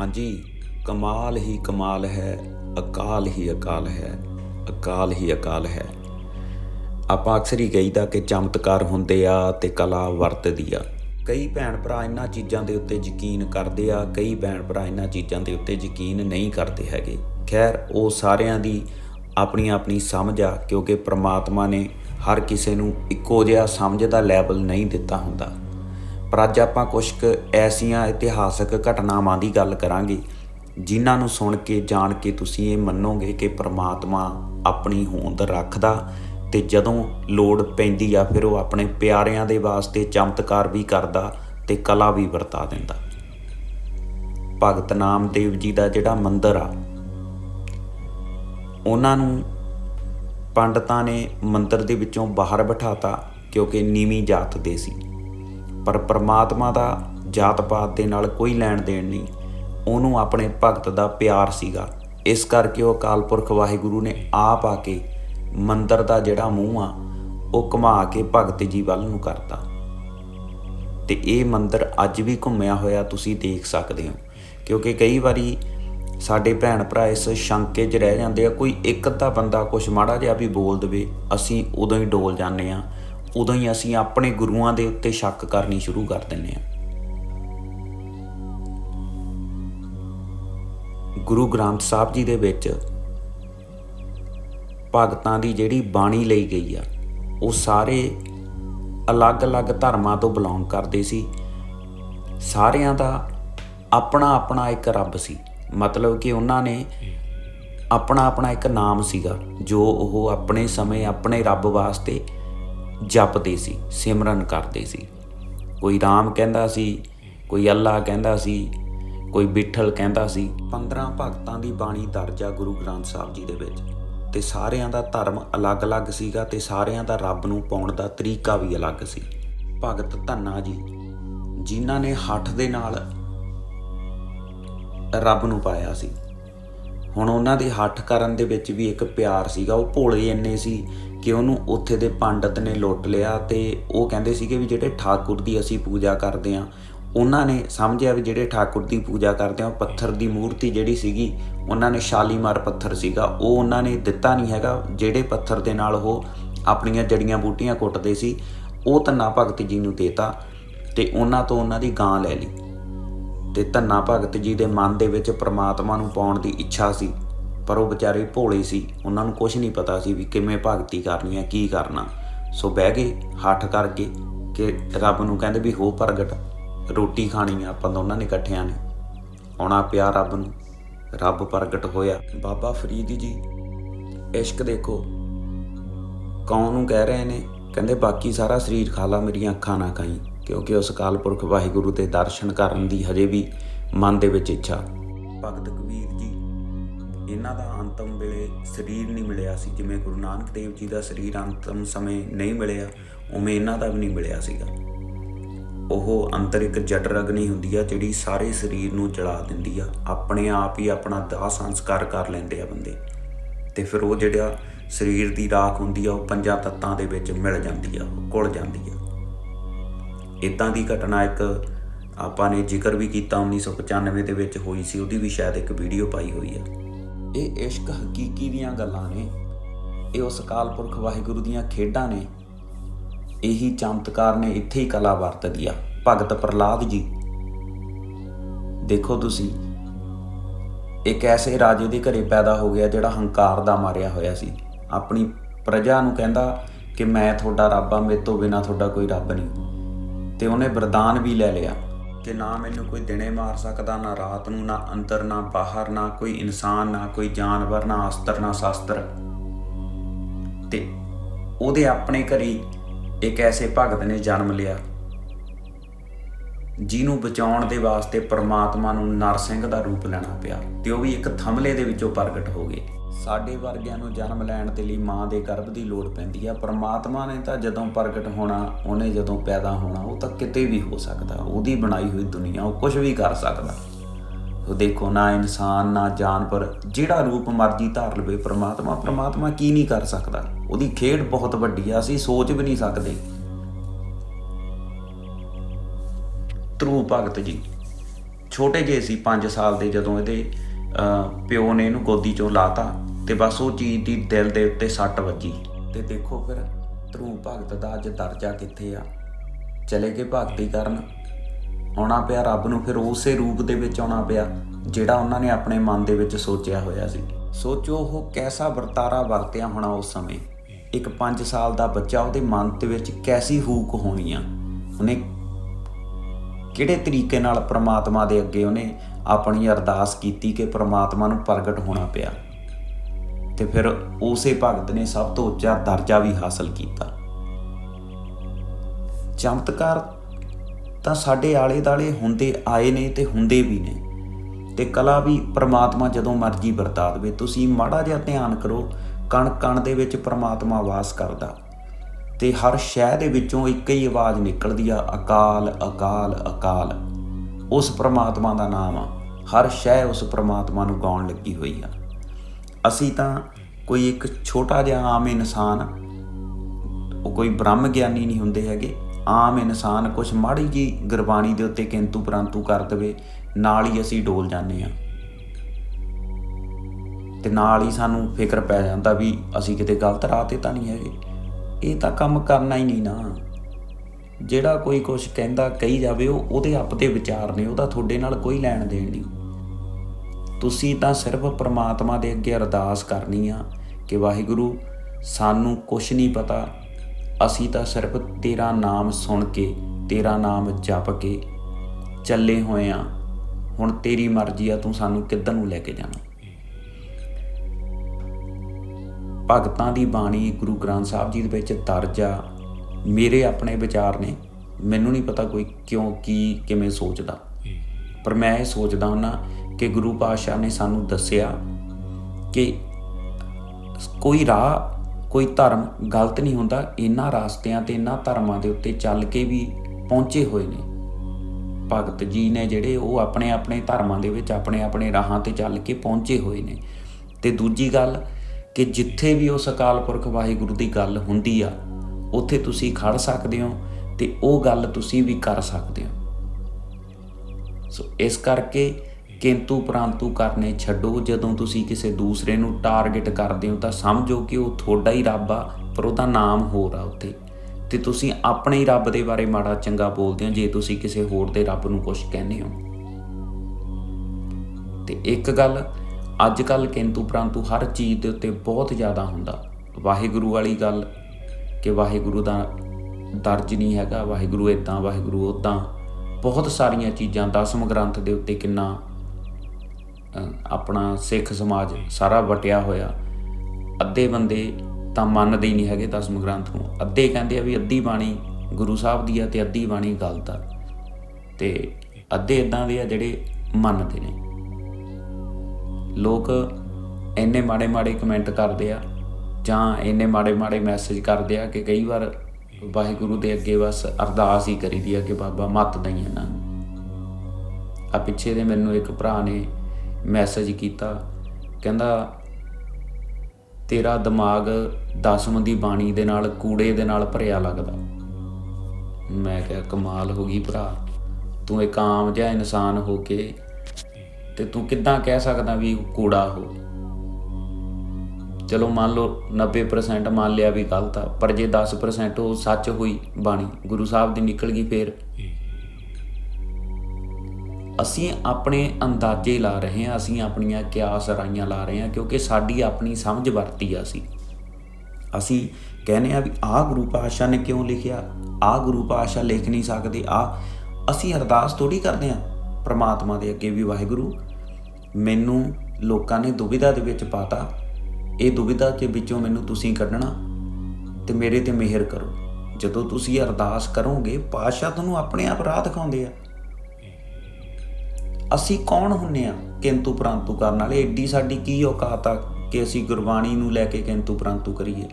ਹਾਂਜੀ, ਕਮਾਲ ਹੀ ਕਮਾਲ ਹੈ, ਅਕਾਲ ਹੀ ਅਕਾਲ ਹੈ, ਅਕਾਲ ਹੀ ਅਕਾਲ ਹੈ। ਆਪਾਂ ਅਕਸਰ ਹੀ ਕਹੀਦਾ ਕਿ ਚਮਤਕਾਰ ਹੁੰਦੇ ਆ ਤੇ ਕਲਾ ਵਰਤਦੀ ਆ। ਕਈ ਭੈਣ ਭਰਾ ਇਹਨਾਂ ਚੀਜ਼ਾਂ ਦੇ ਉੱਤੇ ਯਕੀਨ ਕਰਦੇ ਆ, ਕਈ ਭੈਣ ਭਰਾ ਇਹਨਾਂ ਚੀਜ਼ਾਂ ਦੇ ਉੱਤੇ ਯਕੀਨ ਨਹੀਂ ਕਰਦੇ ਹੈਗੇ। ਖੈਰ, ਉਹ ਸਾਰਿਆਂ ਦੀ ਆਪਣੀ ਆਪਣੀ ਸਮਝ ਆ, ਕਿਉਂਕਿ ਪ੍ਰਮਾਤਮਾ ਨੇ ਹਰ ਕਿਸੇ ਨੂੰ ਇੱਕੋ ਜਿਹਾ ਸਮਝ ਦਾ ਲੈਵਲ ਨਹੀਂ ਦਿੱਤਾ ਹੁੰਦਾ। ਪਰ ਅੱਜ ਆਪਾਂ ਕੁਝ ਕੁ ਐਸੀਆਂ ਇਤਿਹਾਸਕ ਘਟਨਾਵਾਂ ਦੀ ਗੱਲ ਕਰਾਂਗੇ, ਜਿਨ੍ਹਾਂ ਨੂੰ ਸੁਣ ਕੇ, ਜਾਣ ਕੇ ਤੁਸੀਂ ਇਹ ਮੰਨੋਗੇ ਕਿ ਪ੍ਰਮਾਤਮਾ ਆਪਣੀ ਹੋਂਦ ਰੱਖਦਾ ਤੇ ਜਦੋਂ ਲੋੜ ਪੈਂਦੀ ਆ, ਫਿਰ ਉਹ ਆਪਣੇ ਪਿਆਰਿਆਂ ਦੇ ਵਾਸਤੇ ਚਮਤਕਾਰ ਵੀ ਕਰਦਾ ਤੇ ਕਲਾ ਵੀ ਵਰਤਾ ਦਿੰਦਾ। ਭਗਤ ਨਾਮਦੇਵ ਜੀ ਦਾ ਜਿਹੜਾ ਮੰਦਿਰ ਆ, ਉਹਨਾਂ ਨੂੰ ਪੰਡਤਾਂ ਨੇ ਮੰਦਿਰ ਦੇ ਵਿੱਚੋਂ ਬਾਹਰ ਬਿਠਾਤਾ ਕਿਉਂਕਿ ਨੀਵੀਂ ਜਾਤ ਦੇ ਸੀ। ਪਰ ਪ੍ਰਮਾਤਮਾ ਦਾ ਜਾਤ ਪਾਤ ਦੇ ਨਾਲ ਕੋਈ ਲੈਣ ਦੇਣ ਨਹੀਂ, ਉਹਨੂੰ ਆਪਣੇ ਭਗਤ ਦਾ ਪਿਆਰ ਸੀਗਾ। ਇਸ ਕਰਕੇ ਉਹ ਅਕਾਲ ਪੁਰਖ ਵਾਹਿਗੁਰੂ ਨੇ ਆਪ ਆ ਕੇ ਮੰਦਰ ਦਾ ਜਿਹੜਾ ਮੂੰਹ ਆ, ਉਹ ਘੁਮਾ ਕੇ ਭਗਤ ਜੀ ਵੱਲ ਨੂੰ ਕਰਤਾ। ਤੇ ਇਹ ਮੰਦਰ ਅੱਜ ਵੀ ਘੁੰਮਿਆ ਹੋਇਆ ਤੁਸੀਂ ਦੇਖ ਸਕਦੇ ਹੋ। ਕਿਉਂਕਿ ਕਈ ਵਾਰੀ ਸਾਡੇ ਭੈਣ ਭਰਾ ਇਸ ਸ਼ੰਕੇ 'ਚ ਰਹਿ ਜਾਂਦੇ ਆ, ਕੋਈ ਇੱਕ ਅੱਧਾ ਬੰਦਾ ਕੁਝ ਮਾੜਾ ਜਿਹਾ ਵੀ ਬੋਲ ਦਵੇ, ਅਸੀਂ ਉਦੋਂ ਹੀ ਡੋਲ ਜਾਂਦੇ ਆ ਉਦੋਂ ਹੀ ਅਸੀਂ ਆਪਣੇ ਗੁਰੂਆਂ ਦੇ ਉੱਤੇ ਸ਼ੱਕ ਕਰਨੀ ਸ਼ੁਰੂ ਕਰ ਦਿੰਦੇ ਆ ਗੁਰੂ ਗ੍ਰੰਥ ਸਾਹਿਬ ਜੀ ਦੇ ਵਿੱਚ ਭਗਤਾਂ ਦੀ ਜਿਹੜੀ ਬਾਣੀ ਲਈ ਗਈ ਆ, ਉਹ ਸਾਰੇ ਅਲੱਗ-ਅਲੱਗ ਧਰਮਾਂ ਤੋਂ ਬਿਲੋਂਗ ਕਰਦੇ ਸੀ। ਸਾਰਿਆਂ ਦਾ ਆਪਣਾ ਆਪਣਾ ਇੱਕ ਰੱਬ ਸੀ। ਮਤਲਬ ਕਿ ਉਹਨਾਂ ਨੇ ਆਪਣਾ ਆਪਣਾ ਇੱਕ ਨਾਮ ਸੀਗਾ, ਜੋ ਉਹ ਆਪਣੇ ਸਮੇਂ ਆਪਣੇ ਰੱਬ ਵਾਸਤੇ ਜਪਦੇ ਸੀ, ਸਿਮਰਨ ਕਰਦੇ ਸੀ। ਕੋਈ ਰਾਮ ਕਹਿੰਦਾ ਸੀ, ਕੋਈ ਅੱਲਾ ਕਹਿੰਦਾ ਸੀ, ਕੋਈ ਬਿੱਠਲ ਕਹਿੰਦਾ ਸੀ। 15 ਭਗਤਾਂ ਦੀ ਬਾਣੀ ਦਰਜ ਆ ਗੁਰੂ ਗ੍ਰੰਥ ਸਾਹਿਬ ਜੀ ਦੇ ਵਿੱਚ। ਤੇ ਸਾਰਿਆਂ ਦਾ ਧਰਮ ਅਲੱਗ-ਅਲੱਗ ਸੀਗਾ ਤੇ ਸਾਰਿਆਂ ਦਾ ਰੱਬ ਨੂੰ ਪਾਉਣ ਦਾ ਤਰੀਕਾ ਵੀ ਅਲੱਗ ਸੀ। ਭਗਤ ਧੰਨਾ ਜੀ, ਜਿਨ੍ਹਾਂ ਨੇ ਹੱਠ ਦੇ ਨਾਲ ਰੱਬ ਨੂੰ ਪਾਇਆ ਸੀ। ਹੁਣ ਉਹਨਾਂ ਦੇ ਹੱਠ ਕਰਨ ਦੇ ਵਿੱਚ ਵੀ ਇੱਕ ਪਿਆਰ ਸੀਗਾ, ਉਹ ਭੋਲੇ ਇੰਨੇ ਸੀ ਕਿ ਉਹਨੂੰ ਉੱਥੇ ਦੇ ਪੰਡਤ ਨੇ ਲੁੱਟ ਲਿਆ ਤੇ ਉਹ ਕਹਿੰਦੇ ਸੀਗੇ ਵੀ ਜਿਹੜੇ ਠਾਕੁਰ ਦੀ ਅਸੀਂ ਪੂਜਾ ਕਰਦੇ ਆ ਉਹਨਾਂ ਨੇ ਸਮਝਿਆ ਵੀ ਜਿਹੜੇ ਠਾਕੁਰ ਦੀ ਪੂਜਾ ਕਰਦੇ ਆ ਉਹ ਪੱਥਰ ਦੀ ਮੂਰਤੀ ਜਿਹੜੀ ਸੀਗੀ, ਉਹਨਾਂ ਨੇ ਸ਼ਾਲੀਮਾਰ ਪੱਥਰ ਸੀਗਾ, ਉਹ ਉਹਨਾਂ ਨੇ ਦਿੱਤਾ ਨਹੀਂ ਹੈਗਾ, ਜਿਹੜੇ ਪੱਥਰ ਦੇ ਨਾਲ ਉਹ ਆਪਣੀਆਂ ਜੜੀਆਂ ਬੂਟੀਆਂ ਕੁੱਟਦੇ ਸੀ, ਉਹ ਧੰਨਾ ਭਗਤ ਜੀ ਨੂੰ ਦੇਤਾ ਤੇ ਉਹਨਾਂ ਤੋਂ ਉਹਨਾਂ ਦੀ ਗਾਂ ਲੈ ਲਈ। ਤੇ ਧੰਨਾ ਭਗਤ ਜੀ ਦੇ ਮਨ ਦੇ ਵਿੱਚ ਪ੍ਰਮਾਤਮਾ ਨੂੰ ਪਾਉਣ ਦੀ ਇੱਛਾ ਸੀ। ਪਰ ਉਹ ਵਿਚਾਰੇ ਭੋਲੇ ਸੀ। ਉਹਨਾਂ ਨੂੰ ਕੁਝ ਨਹੀਂ ਪਤਾ ਸੀ ਵੀ ਕਿਵੇਂ ਭਗਤੀ ਕਰਨੀ ਹੈ, ਕੀ ਕਰਨਾ। ਸੋ ਬਹਿ ਗਏ, ਹੱਠ ਕਰਕੇ ਕਿ ਰੱਬ ਨੂੰ ਕਹਿੰਦੇ ਵੀ, ਹੋ ਪ੍ਰਗਟ, ਰੋਟੀ ਖਾਣੀ ਆ ਆਪਾਂ ਦੋਨਾਂ ਨੇ ਇਕੱਠਿਆਂ ਨੇ। ਆਉਣਾ ਪਿਆ ਰੱਬ ਨੂੰ। ਰੱਬ ਪ੍ਰਗਟ ਹੋਇਆ। ਬਾਬਾ ਫਰੀਦ ਜੀ, ਇਸ਼ਕ ਦੇਖੋ। ਕੌਣ ਨੂੰ ਕਹਿ ਰਹੇ ਨੇ? ਕਹਿੰਦੇ, ਬਾਕੀ ਸਾਰਾ ਸਰੀਰ ਖਾ ਲਾ, ਮੇਰੀਆਂ ਅੱਖਾਂ ਨਾ ਖਾਈ। ਕਿਉਂਕਿ ਉਸ ਅਕਾਲ ਪੁਰਖ ਵਾਹਿਗੁਰੂ ਦੇ ਦਰਸ਼ਨ ਕਰਨ ਦੀ ਹਜੇ ਵੀ ਮਨ ਦੇ ਵਿੱਚ ਇੱਛਾ। ਭਗਤ ਕਬੀਰ ਜੀ, ਇਹਨਾਂ ਦਾ ਅੰਤਮ ਵੇਲੇ ਸਰੀਰ ਨਹੀਂ ਮਿਲਿਆ ਸੀ। ਜਿਵੇਂ ਗੁਰੂ ਨਾਨਕ ਦੇਵ ਜੀ ਦਾ ਸਰੀਰ ਅੰਤਮ ਸਮੇਂ ਨਹੀਂ ਮਿਲਿਆ, ਉਵੇਂ ਇਹਨਾਂ ਦਾ ਵੀ ਨਹੀਂ ਮਿਲਿਆ ਸੀਗਾ। ਉਹ ਅੰਦਰ ਇੱਕ ਜਠਰ ਅਗਨੀ ਹੁੰਦੀ ਆ, ਜਿਹੜੀ ਸਾਰੇ ਸਰੀਰ ਨੂੰ ਜਲਾ ਦਿੰਦੀ ਆ। ਆਪਣੇ ਆਪ ਹੀ ਆਪਣਾ ਦਾਹ ਸੰਸਕਾਰ ਕਰ ਲੈਂਦੇ ਆ ਬੰਦੇ। ਤੇ ਫਿਰ ਉਹ ਜਿਹੜਾ ਸਰੀਰ ਦੀ ਰਾਖ ਹੁੰਦੀ ਆ, ਉਹ ਪੰਜਾਂ ਤੱਤਾਂ ਦੇ ਵਿੱਚ ਮਿਲ ਜਾਂਦੀ ਆ, ਘੁਲ ਜਾਂਦੀ ਆ। ਇਦਾਂ ਦੀ ਘਟਨਾ ਇੱਕ ਆਪਾਂ ਨੇ ਜ਼ਿਕਰ ਵੀ ਕੀਤਾ 1995 ਦੇ ਵਿੱਚ ਹੋਈ ਸੀ, ਉਹਦੀ ਵੀ ਸ਼ਾਇਦ ਇੱਕ ਵੀਡੀਓ ਪਾਈ ਹੋਈ ਆ। ਇਹ ਇਸ਼ਕ ਹਕੀਕੀ ਦੀਆਂ ਗੱਲਾਂ ਨੇ। ਇਹ ਉਸ ਅਕਾਲ ਪੁਰਖ ਵਾਹਿਗੁਰੂ ਦੀਆਂ ਖੇਡਾਂ ਨੇ। ਇਹੀ ਚਮਤਕਾਰ ਨੇ ਇੱਥੇ ਹੀ ਕਲਾ ਵਰਤਦੀ ਆ, ਭਗਤ ਪ੍ਰਲਾਦ ਜੀ। ਦੇਖੋ ਤੁਸੀਂ, ਇੱਕ ਐਸੇ ਰਾਜੇ ਦੇ ਘਰੇ ਪੈਦਾ ਹੋ ਗਿਆ ਜਿਹੜਾ ਹੰਕਾਰ ਦਾ ਮਾਰਿਆ ਹੋਇਆ ਸੀ। ਆਪਣੀ ਪ੍ਰਜਾ ਨੂੰ ਕਹਿੰਦਾ ਕਿ ਮੈਂ ਤੁਹਾਡਾ ਰੱਬ ਆ, ਮੇਰੇ ਤੋਂ ਬਿਨਾ ਤੁਹਾਡਾ ਕੋਈ ਰੱਬ ਨਹੀਂ। ਤੇ ਉਹਨੇ ਵਰਦਾਨ ਵੀ ਲੈ ਲਿਆ। ਕਿ ਨਾ ਮੈਨੂੰ ਕੋਈ ਦਿਨੇ ਮਾਰ ਸਕਦਾ, ਨਾ ਰਾਤ ਨੂੰ, ਨਾ ਅੰਦਰ, ਨਾ ਬਾਹਰ, ਨਾ ਕੋਈ ਇਨਸਾਨ, ਨਾ ਕੋਈ ਜਾਨਵਰ, ਨਾ ਅਸਤਰ, ਨਾ ਸ਼ਾਸਤਰ। ਤੇ ਉਹਦੇ ਆਪਣੇ ਘਰੀ ਇੱਕ ਐਸੇ ਭਗਤ ਨੇ ਜਨਮ ਲਿਆ, ਜਿਹਨੂੰ ਬਚਾਉਣ ਦੇ ਵਾਸਤੇ ਪ੍ਰਮਾਤਮਾ ਨੂੰ ਨਰਸਿੰਘ ਦਾ ਰੂਪ ਲੈਣਾ ਪਿਆ ਤੇ ਉਹ ਵੀ ਇੱਕ ਥੰਮਲੇ ਦੇ ਵਿੱਚੋਂ ਪ੍ਰਗਟ ਹੋ ਗਏ। ਸਾਡੇ ਵਰਗਿਆਂ ਨੂੰ ਜਨਮ ਲੈਣ ਦੇ ਲਈ ਮਾਂ ਦੇ ਗਰਭ ਦੀ ਲੋੜ ਪੈਂਦੀ ਆ। ਪਰਮਾਤਮਾ ਨੇ ਤਾਂ ਜਦੋਂ ਪ੍ਰਗਟ ਹੋਣਾ, ਉਹਨੇ ਜਦੋਂ ਪੈਦਾ ਹੋਣਾ, ਉਹ ਤਾਂ ਕਿਤੇ ਵੀ ਹੋ ਸਕਦਾ। ਉਹਦੀ ਬਣਾਈ ਹੋਈ ਦੁਨੀਆ, ਉਹ ਕੁਝ ਵੀ ਕਰ ਸਕਦਾ। ਉਹ ਦੇਖੋ, ਨਾ ਇਨਸਾਨ, ਨਾ ਜਾਨਵਰ ਜਿਹੜਾ ਰੂਪ ਮਰਜ਼ੀ ਧਾਰ ਲਵੇ, ਪਰਮਾਤਮਾ ਪਰਮਾਤਮਾ ਕੀ ਨਹੀਂ ਕਰ ਸਕਦਾ। ਉਹਦੀ ਖੇਡ ਬਹੁਤ ਵੱਡੀ ਆ, ਅਸੀਂ ਸੋਚ ਵੀ ਨਹੀਂ ਸਕਦੇ। ਧਰੂ ਭਗਤ ਜੀ, ਛੋਟੇ ਜਿਹੇ ਸੀ 5 ਸਾਲ ਦੇ ਜਦੋਂ ਇਹਦੇ ਪਿਓ ਨੇ ਇਹਨੂੰ ਗੋਦੀ ਚੋਂ ਲਾਤਾ। ਤੇ ਬਸ ਉਹ ਚੀਜ਼ ਦੀ ਦਿਲ ਦੇ ਉੱਤੇ ਸੱਟ ਵੱਜੀ। ਤੇ ਦੇਖੋ ਫਿਰ, ਧਰੂ ਭਗਤ ਦਾ ਅੱਜ ਦਰਜਾ ਕਿੱਥੇ ਆ? ਚਲੇ ਗਏ ਭਗਤੀ ਕਰਨ। ਆਉਣਾ ਪਿਆ ਰੱਬ ਨੂੰ, ਫਿਰ ਉਸੇ ਰੂਪ ਦੇ ਵਿੱਚ ਆਉਣਾ ਪਿਆ, ਜਿਹੜਾ ਉਹਨਾਂ ਨੇ ਆਪਣੇ ਮਨ ਦੇ ਵਿੱਚ ਸੋਚਿਆ ਹੋਇਆ ਸੀ। ਸੋਚੋ, ਉਹ ਕੈਸਾ ਵਰਤਾਰਾ ਵਰਤਿਆ ਹੋਣਾ ਉਸ ਸਮੇਂ? ਇੱਕ 5 ਸਾਲ ਦਾ ਬੱਚਾ, ਉਹਦੇ ਮਨ ਦੇ ਵਿੱਚ ਕੈਸੀ ਹੂਕ ਹੋਣੀ ਆ? ਉਹਨੇ ਕਿਹੜੇ ਤਰੀਕੇ ਨਾਲ ਪ੍ਰਮਾਤਮਾ ਦੇ ਅੱਗੇ ਉਹਨੇ ਆਪਣੀ ਅਰਦਾਸ ਕੀਤੀ ਕਿ ਪ੍ਰਮਾਤਮਾ ਨੂੰ ਪ੍ਰਗਟ ਹੋਣਾ ਪਿਆ? ਤੇ ਫਿਰ ਉਸੇ ਭਗਤ ਨੇ ਸਭ ਤੋਂ ਉੱਚਾ ਦਰਜਾ ਵੀ ਹਾਸਲ ਕੀਤਾ। ਚਮਤਕਾਰ ਤਾਂ ਸਾਡੇ ਆਲੇ ਦਾਲੇ ਹੁੰਦੇ ਆਏ ਨੇ ਤੇ ਹੁੰਦੇ ਵੀ ਨੇ ਤੇ ਕਲਾ ਵੀ ਪ੍ਰਮਾਤਮਾ ਜਦੋਂ ਮਰਜ਼ੀ ਵਰਤਾ ਦੇਵੇ। ਤੁਸੀਂ ਮਾੜਾ ਜਿਹਾ ਧਿਆਨ ਕਰੋ ਕਣ ਕਣ ਦੇ ਵਿੱਚ ਪ੍ਰਮਾਤਮਾ ਵਾਸ ਕਰਦਾ ਤੇ ਹਰ ਸ਼ੈ ਦੇ ਵਿੱਚੋਂ ਇੱਕ ਹੀ ਆਵਾਜ਼ ਨਿਕਲਦੀ ਆ, ਅਕਾਲ ਅਕਾਲ ਅਕਾਲ। ਉਸ ਪ੍ਰਮਾਤਮਾ ਦਾ ਨਾਮ ਆ। ਹਰ ਸ਼ੈ ਉਸ ਪ੍ਰਮਾਤਮਾ ਨੂੰ ਗਾਉਣ ਲੱਗੀ ਹੋਈ ਆ। ਅਸੀਂ ਤਾਂ ਕੋਈ ਇੱਕ ਛੋਟਾ ਜਿਹਾ ਆਮ ਇਨਸਾਨ, ਉਹ ਕੋਈ ਬ੍ਰਹਮ ਗਿਆਨੀ ਨਹੀਂ ਹੁੰਦੇ ਹੈਗੇ। ਆਮ ਇਨਸਾਨ ਕੁਝ ਮਾੜੀ ਜੀ ਗੁਰਬਾਣੀ ਦੇ ਉੱਤੇ ਕਿੰਤੂ ਪਰੰਤੂ ਕਰ ਦਵੇ, ਨਾਲ ਹੀ ਅਸੀਂ ਡੋਲ ਜਾਂਦੇ ਆ ਤੇ ਨਾਲ ਹੀ ਸਾਨੂੰ ਫਿਕਰ ਪੈ ਜਾਂਦਾ ਵੀ ਅਸੀਂ ਕਿਤੇ ਗਲਤ ਰਾਹ ਤੇ ਤਾਂ ਨਹੀਂ ਹੈਗੇ। ਇਹ ਤਾਂ ਕੰਮ ਕਰਨਾ ਹੀ ਨਹੀਂ ਨਾ। ਜਿਹੜਾ ਕੋਈ ਕੁਝ ਕਹਿੰਦਾ, ਕਹੀ ਜਾਵੇ, ਉਹ ਉਹਦੇ ਆਪ ਦੇ ਵਿਚਾਰ ਨੇ, ਉਹਦਾ ਤੁਹਾਡੇ ਨਾਲ ਕੋਈ ਲੈਣ ਦੇਣ ਨਹੀਂ। ਤੁਸੀਂ ਤਾਂ ਸਿਰਫ ਪ੍ਰਮਾਤਮਾ ਦੇ ਅੱਗੇ ਅਰਦਾਸ ਕਰਨੀ ਆ ਕਿ ਵਾਹਿਗੁਰੂ ਸਾਨੂੰ ਕੁਝ ਨਹੀਂ ਪਤਾ। ਅਸੀਂ ਤਾਂ ਸਿਰਫ ਤੇਰਾ ਨਾਮ ਸੁਣ ਕੇ ਤੇਰਾ ਨਾਮ ਜਪ ਕੇ ਚੱਲੇ ਹੋਏ ਆ। ਹੁਣ ਤੇਰੀ ਮਰਜ਼ੀ ਆ ਤੂੰ ਸਾਨੂੰ ਕਿੱਧਰ ਨੂੰ ਲੈ ਕੇ ਜਾਣਾ? ਭਗਤਾਂ ਦੀ ਬਾਣੀ ਗੁਰੂ ਗ੍ਰੰਥ ਸਾਹਿਬ ਜੀ ਦੇ ਵਿੱਚ ਦਰਜ ਆ। ਮੇਰੇ ਆਪਣੇ ਵਿਚਾਰ ਨੇ। ਮੈਨੂੰ ਨਹੀਂ ਪਤਾ ਕੋਈ ਕਿਉਂ ਕੀ ਕਿਵੇਂ ਸੋਚਦਾ। ਪਰ ਮੈਂ ਇਹ ਸੋਚਦਾ ਹੁੰਨਾ ਕਿ ਗੁਰੂ ਪਾਤਸ਼ਾਹ ਨੇ ਸਾਨੂੰ ਦੱਸਿਆ ਕਿ ਕੋਈ ਰਾਹ, ਕੋਈ ਧਰਮ ਗਲਤ ਨਹੀਂ ਹੁੰਦਾ। ਇਹਨਾਂ ਰਾਸਤਿਆਂ ਤੇ, ਇਹਨਾਂ ਧਰਮਾਂ ਦੇ ਉੱਤੇ ਚੱਲ ਕੇ ਵੀ ਪਹੁੰਚੇ ਹੋਏ ਨੇ। ਭਗਤ ਜੀ ਨੇ ਜਿਹੜੇ ਉਹ ਆਪਣੇ ਆਪਣੇ ਧਰਮਾਂ ਦੇ ਵਿੱਚ ਆਪਣੇ ਆਪਣੇ ਰਾਹਾਂ ਤੇ ਚੱਲ ਕੇ ਪਹੁੰਚੇ ਹੋਏ ਨੇ। ਤੇ ਦੂਜੀ ਗੱਲ ਕਿ ਜਿੱਥੇ ਵੀ ਉਸ ਅਕਾਲ ਪੁਰਖ ਵਾਹਿਗੁਰੂ ਦੀ ਗੱਲ ਹੁੰਦੀ ਆ, ਉੱਥੇ ਤੁਸੀਂ ਖੜ ਸਕਦੇ ਹੋ ਤੇ ਉਹ ਗੱਲ ਤੁਸੀਂ ਵੀ ਕਰ ਸਕਦੇ ਹੋ। ਸੋ ਇਸ ਕਰਕੇ ਕਿੰਤੂ ਪ੍ਰੰਤੂ ਕਰਨੇ ਛੱਡੋ। ਜਦੋਂ ਤੁਸੀਂ ਕਿਸੇ ਦੂਸਰੇ ਨੂੰ ਟਾਰਗੇਟ ਕਰਦੇ ਹੋ ਤਾਂ ਸਮਝੋ ਕਿ ਉਹ ਤੁਹਾਡਾ ਹੀ ਰੱਬ ਆ, ਪਰ ਉਹਦਾ ਨਾਮ ਹੋਰ ਆ ਉੱਥੇ। ਤੇ ਤੁਸੀਂ ਆਪਣੇ ਹੀ ਰੱਬ ਦੇ ਬਾਰੇ ਮਾੜਾ ਚੰਗਾ ਬੋਲਦੇ ਹੋ, ਜੇ ਤੁਸੀਂ ਕਿਸੇ ਹੋਰ ਦੇ ਰੱਬ ਨੂੰ ਕੁਝ ਕਹਿੰਦੇ ਹੋ। ਤੇ ਇੱਕ ਗੱਲ ਅੱਜ ਕੱਲ ਕਿੰਤੂ ਪ੍ਰੰਤੂ ਹਰ ਚੀਜ਼ ਦੇ ਉੱਤੇ ਬਹੁਤ ਜ਼ਿਆਦਾ ਹੁੰਦਾ। ਵਾਹਿਗੁਰੂ ਵਾਲੀ ਗੱਲ ਕਿ ਵਾਹਿਗੁਰੂ ਦਾ ਦਰਜ ਨਹੀਂ ਹੈਗਾ, ਵਾਹਿਗੁਰੂ ਇਦਾਂ ਵਾਹਿਗੁਰੂ ਉਦਾਂ ਬਹੁਤ ਸਾਰੀਆਂ ਚੀਜ਼ਾਂ ਦਸਮ ਗ੍ਰੰਥ ਦੇ ਉੱਤੇ ਕਿੰਨਾ ਆਪਣਾ ਸਿੱਖ ਸਮਾਜ ਸਾਰਾ ਵਟਿਆ ਹੋਇਆ। ਅੱਧੇ ਬੰਦੇ ਤਾਂ ਮੰਨਦੇ ਹੀ ਨਹੀਂ ਹੈਗੇ ਦਸਮ ਗ੍ਰੰਥ ਨੂੰ। ਅੱਧੇ ਕਹਿੰਦੇ ਆ ਵੀ ਅੱਧੀ ਬਾਣੀ ਗੁਰੂ ਸਾਹਿਬ ਦੀ ਆ ਤੇ ਅੱਧੀ ਬਾਣੀ ਗਲਤ ਆ। ਤੇ ਅੱਧੇ ਇਦਾਂ ਦੇ ਆ ਜਿਹੜੇ ਮੰਨਦੇ ਨੇ। ਲੋਕ ਇੰਨੇ ਮਾੜੇ ਮਾੜੇ ਕਮੈਂਟ ਕਰਦੇ ਆ ਜਾਂ ਇੰਨੇ ਮਾੜੇ ਮਾੜੇ ਮੈਸੇਜ ਕਰਦੇ ਆ ਕਿ ਕਈ ਵਾਰ ਵਾਹਿਗੁਰੂ ਦੇ ਅੱਗੇ ਬਸ ਅਰਦਾਸ ਹੀ ਕਰੀਦੀ ਆ ਕਿ ਬਾਬਾ ਮੱਤ ਦਈ ਇਹਨਾਂ ਨੂੰ। ਆ ਪਿੱਛੇ ਦੇ ਮੈਨੂੰ ਇੱਕ ਭਰਾ ਨੇ ਮੈਸੇਜ ਕੀਤਾ। ਕਹਿੰਦਾ, ਤੇਰਾ ਦਿਮਾਗ ਦਸਮ ਦੀ ਬਾਣੀ ਦੇ ਨਾਲ, ਕੂੜੇ ਦੇ ਨਾਲ ਭਰਿਆ ਲੱਗਦਾ। ਮੈਂ ਕਿਹਾ, ਕਮਾਲ ਹੋ ਗਈ ਭਰਾ। ਤੂੰ ਇੱਕ ਆਮ ਜਿਹਾ ਇਨਸਾਨ ਹੋ ਕੇ ਤੇ ਤੂੰ ਕਿੱਦਾਂ ਕਹਿ ਸਕਦਾ ਵੀ ਕੂੜਾ ਹੋ? ਚਲੋ ਮੰਨ ਲਓ 90% ਮੰਨ ਲਿਆ ਵੀ ਗਲਤ ਆ, ਪਰ ਜੇ 10% ਉਹ ਸੱਚ ਹੋਈ ਬਾਣੀ, ਗੁਰੂ ਸਾਹਿਬ ਦੀ ਨਿਕਲ ਗਈ ਫੇਰ। ਅਸੀਂ ਆਪਣੇ ਅੰਦਾਜ਼ੇ ਲਾ ਰਹੇ ਹਾਂ, ਅਸੀਂ ਆਪਣੀਆਂ ਕਿਆਸ ਰਾਈਆਂ ਲਾ ਰਹੇ ਹਾਂ ਕਿਉਂਕਿ ਸਾਡੀ ਆਪਣੀ ਸਮਝ ਵਰਤੀ ਆ ਅਸੀਂ। ਅਸੀਂ ਕਹਿੰਦੇ ਆ ਵੀ ਆਹ ਗੁਰੂ ਪਾਤਸ਼ਾਹ ਨੇ ਕਿਉਂ ਲਿਖਿਆ? ਆਹ ਗੁਰੂ ਪਾਤਸ਼ਾਹ ਲਿਖ ਨਹੀਂ ਸਕਦੇ ਆ ਅਸੀਂ ਅਰਦਾਸ ਥੋੜੀ ਕਰਦੇ ਆ ਪ੍ਰਮਾਤਮਾ ਦੇ ਅੱਗੇ ਵੀ ਵਾਹਿਗੁਰੂ। ਮੈਨੂੰ ਲੋਕਾਂ ਨੇ ਦੁਬਿਧਾ ਦੇ ਵਿੱਚ ਪਾਤਾ, ਇਹ ਦੁਬਿਧਾ ਦੇ ਵਿੱਚੋਂ ਮੈਨੂੰ ਤੁਸੀਂ ਕੱਢਣਾ ਤੇ ਮੇਰੇ ਤੇ ਮਿਹਰ ਕਰੋ। ਜਦੋਂ ਤੁਸੀਂ ਅਰਦਾਸ ਕਰੋਗੇ, ਪਾਤਸ਼ਾਹ ਤੁਹਾਨੂੰ ਆਪਣੇ ਆਪ ਰਾਹ ਦਿਖਾਉਂਦੇ ਆ। ਅਸੀਂ ਕੌਣ ਹੁੰਨੇ ਆ ਕਿੰਤੂ ਪ੍ਰੰਤੂ ਕਰਨ ਵਾਲੇ? ਏਡੀ ਸਾਡੀ ਕੀ ਔਕਾਤ ਆ ਕਿ ਅਸੀਂ ਗੁਰਬਾਣੀ ਨੂੰ ਲੈ ਕੇ ਕਿੰਤੂ ਪ੍ਰੰਤੂ ਕਰੀਏ?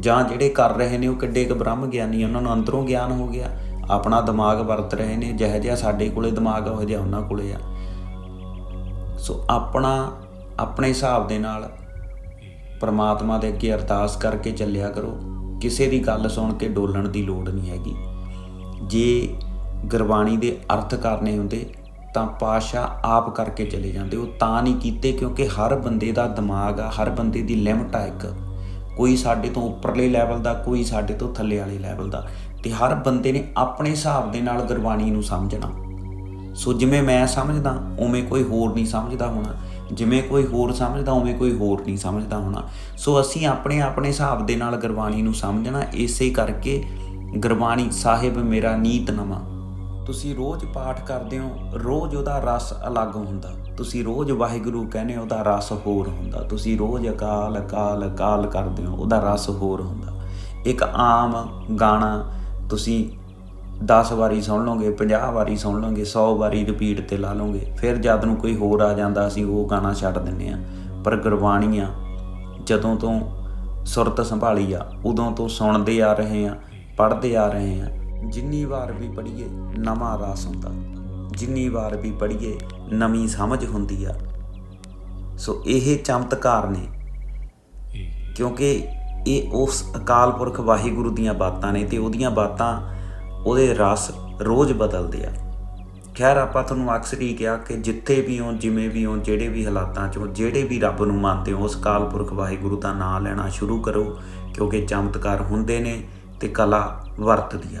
ਜਾਂ ਜਿਹੜੇ ਕਰ ਰਹੇ ਨੇ ਉਹ ਕਿੱਡੇ ਕੁ ਬ੍ਰਹਮ ਗਿਆਨੀ ਉਹਨਾਂ ਨੂੰ ਅੰਦਰੋਂ ਗਿਆਨ ਹੋ ਗਿਆ? ਆਪਣਾ ਦਿਮਾਗ ਵਰਤ ਰਹੇ ਨੇ, ਜਿਹੋ ਜਿਹਾ ਸਾਡੇ ਕੋਲੇ ਦਿਮਾਗ ਆ ਜਿਹਾ ਉਹਨਾਂ ਕੋਲੇ ਆ। ਸੋ ਆਪਣਾ, ਆਪਣੇ ਹਿਸਾਬ ਦੇ ਨਾਲ ਪਰਮਾਤਮਾ ਦੇ ਅੱਗੇ ਅਰਦਾਸ ਕਰਕੇ ਚੱਲਿਆ ਕਰੋ। ਕਿਸੇ ਦੀ ਗੱਲ ਸੁਣ ਕੇ ਡੋਲਣ ਦੀ ਲੋੜ ਨਹੀਂ ਹੈਗੀ। ਜੇ ਗੁਰਬਾਣੀ ਦੇ ਅਰਥ ਕਰਨੇ ਹੁੰਦੇ ਤਾਂ ਪਾਤਸ਼ਾਹ ਆਪ ਕਰਕੇ ਚਲੇ ਜਾਂਦੇ। ਉਹ ਤਾਂ ਨਹੀਂ ਕੀਤੇ ਕਿਉਂਕਿ ਹਰ ਬੰਦੇ ਦਾ ਦਿਮਾਗ ਆ, ਹਰ ਬੰਦੇ ਦੀ ਲਿਮਟ ਆ ਇੱਕ। ਕੋਈ ਸਾਡੇ ਤੋਂ ਉੱਪਰਲੇ ਲੈਵਲ ਦਾ, ਕੋਈ ਸਾਡੇ ਤੋਂ ਥੱਲੇ ਵਾਲੇ ਲੈਵਲ ਦਾ। ਤੇ ਹਰ ਬੰਦੇ ਨੇ ਆਪਣੇ ਹਿਸਾਬ ਦੇ ਨਾਲ ਗੁਰਬਾਣੀ ਨੂੰ ਸਮਝਣਾ। ਸੋ ਜਿਵੇਂ ਮੈਂ ਸਮਝਦਾ, ਉਵੇਂ ਕੋਈ ਹੋਰ ਨਹੀਂ ਸਮਝਦਾ ਹੋਣਾ। ਜਿਵੇਂ ਕੋਈ ਹੋਰ ਸਮਝਦਾ, ਉਵੇਂ ਕੋਈ ਹੋਰ ਨਹੀਂ ਸਮਝਦਾ ਹੋਣਾ। ਸੋ ਅਸੀਂ ਆਪਣੇ ਆਪਣੇ ਹਿਸਾਬ ਦੇ ਨਾਲ ਗੁਰਬਾਣੀ ਨੂੰ ਸਮਝਣਾ। ਇਸੇ ਕਰਕੇ ਗੁਰਬਾਣੀ, ਸਾਹਿਬ ਮੇਰਾ ਨੀਤ ਨਵਾਂ। ਤੁਸੀਂ ਰੋਜ਼ ਪਾਠ ਕਰਦੇ ਹੋ, ਰੋਜ਼ ਉਹਦਾ ਰਸ ਅਲੱਗ ਹੁੰਦਾ। ਤੁਸੀਂ ਰੋਜ਼ ਵਾਹਿਗੁਰੂ ਕਹਿੰਦੇ ਹੋ, ਉਹਦਾ ਰਸ ਹੋਰ ਹੁੰਦਾ। ਤੁਸੀਂ ਰੋਜ਼ ਅਕਾਲ ਅਕਾਲ ਅਕਾਲ ਕਰਦੇ ਹੋ, ਉਹਦਾ ਰਸ ਹੋਰ ਹੁੰਦਾ। ਇੱਕ ਆਮ ਗਾਣਾ ਤੁਸੀਂ 10 ਵਾਰੀ ਸੁਣ ਲਓਗੇ 50 ਵਾਰੀ ਸੁਣ ਲਓਗੇ 100 ਵਾਰੀ ਰਿਪੀਟ ਤੇ ਲਾ ਲਓਗੇ, ਫਿਰ ਜਦ ਨੂੰ ਕੋਈ ਹੋਰ ਆ ਜਾਂਦਾ, ਅਸੀਂ ਉਹ ਗਾਣਾ ਛੱਡ ਦਿੰਨੇ ਆ ਪਰ ਗੁਰਬਾਣੀਆਂ ਜਦੋਂ ਤੋਂ ਸੁਰਤ ਸੰਭਾਲੀ ਆ, ਉਦੋਂ ਤੋਂ ਸੁਣਦੇ ਆ ਰਹੇ ਆ ਪੜ੍ਹਦੇ ਆ ਰਹੇ ਆ ਜਿੰਨੀ ਵਾਰ ਵੀ ਪੜ੍ਹੀਏ, ਨਵਾਂ ਰਸ ਹੁੰਦਾ। ਜਿੰਨੀ ਵਾਰ ਵੀ ਪੜ੍ਹੀਏ, ਨਵੀਂ ਸਮਝ ਹੁੰਦੀ ਆ। ਸੋ ਇਹ ਚਮਤਕਾਰ ਨੇ। ਕਿਉਂਕਿ ਇਹ ਉਸ ਅਕਾਲ ਪੁਰਖ ਵਾਹਿਗੁਰੂ ਦੀਆਂ ਬਾਤਾਂ ਨੇ ਤੇ ਉਹਦੀਆਂ ਬਾਤਾਂ ਉਹਦੇ ਰਸ ਰੋਜ਼ ਬਦਲਦੇ ਆ। ਖੈਰ, ਆਪਾਂ ਤੁਹਾਨੂੰ ਅਕਸਰ ਹੀ ਕਿਹਾ ਕਿ ਜਿੱਥੇ ਵੀ ਹੋ ਜਿਵੇਂ ਵੀ ਹੋ ਜਿਹੜੇ ਵੀ ਹਾਲਾਤਾਂ 'ਚ ਹੋ ਜਿਹੜੇ ਵੀ ਰੱਬ ਨੂੰ ਮੰਨਦੇ ਹੋ, ਉਸ ਅਕਾਲ ਪੁਰਖ ਵਾਹਿਗੁਰੂ ਦਾ ਨਾਮ ਲੈਣਾ ਸ਼ੁਰੂ ਕਰੋ, ਕਿਉਂਕਿ ਚਮਤਕਾਰ ਹੁੰਦੇ ਨੇ ਤੇ ਕਲਾ ਵਰਤਦੀ ਆ।